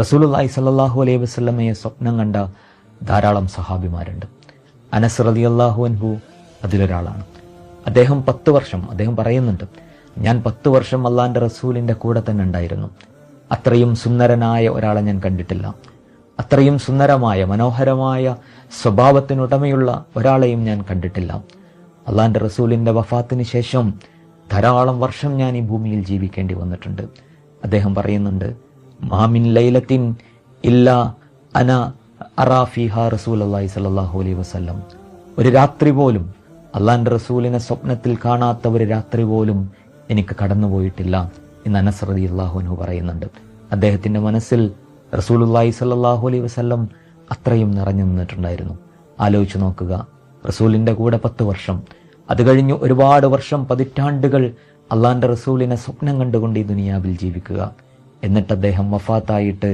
റസൂലുല്ലായി സല്ലാഹു അലൈഹി വസ്ലമയെ സ്വപ്നം കണ്ട ധാരാളം സഹാബിമാരുണ്ട്. അനസ് റലി അള്ളാഹു അൻഹു അതിലൊരാളാണ്. അദ്ദേഹം പത്ത് വർഷം അദ്ദേഹം പറയുന്നുണ്ട് ഞാൻ പത്ത് വർഷം അള്ളാന്റെ റസൂലിന്റെ കൂടെ തന്നെ ഉണ്ടായിരുന്നു. അത്രയും സുന്ദരനായ ഒരാളെ ഞാൻ കണ്ടിട്ടില്ല. അത്രയും സുന്ദരമായ മനോഹരമായ സ്വഭാവത്തിനുടമയുള്ള ഒരാളെയും ഞാൻ കണ്ടിട്ടില്ല. അള്ളാന്റെ റസൂലിന്റെ വഫാത്തിന് ശേഷം ധാരാളം വർഷം ഞാൻ ഈ ഭൂമിയിൽ ജീവിക്കേണ്ടി വന്നിട്ടുണ്ട്. അദ്ദേഹം പറയുന്നുണ്ട് മാമിൻ ലൈലത്തിൻ ഇല്ല അന അറാഫിഹ റസൂൽ സലാഹു അലൈഹി വസ്ലം ഒരു രാത്രി പോലും അള്ളാന്റെ റസൂലിനെ സ്വപ്നത്തിൽ കാണാത്ത ഒരു രാത്രി പോലും എനിക്ക് കടന്നുപോയിട്ടില്ല എന്ന് അനസ്രതി അള്ളാഹുനു പറയുന്നുണ്ട്. അദ്ദേഹത്തിന്റെ മനസ്സിൽ റസൂലുല്ലാഹി സല്ലാഹു അലൈഹി വസ്ലം അത്രയും നിറഞ്ഞു നിന്നിട്ടുണ്ടായിരുന്നു. ആലോചിച്ചു നോക്കുക റസൂലിന്റെ കൂടെ പത്ത് വർഷം അത് കഴിഞ്ഞ് ഒരുപാട് വർഷം പതിറ്റാണ്ടുകൾ അള്ളാന്റെ റസൂലിനെ സ്വപ്നം കണ്ടുകൊണ്ട് ഈ ദുനിയാവിൽ ജീവിക്കുക. എന്നിട്ട് അദ്ദേഹം വഫാത്തായിട്ട്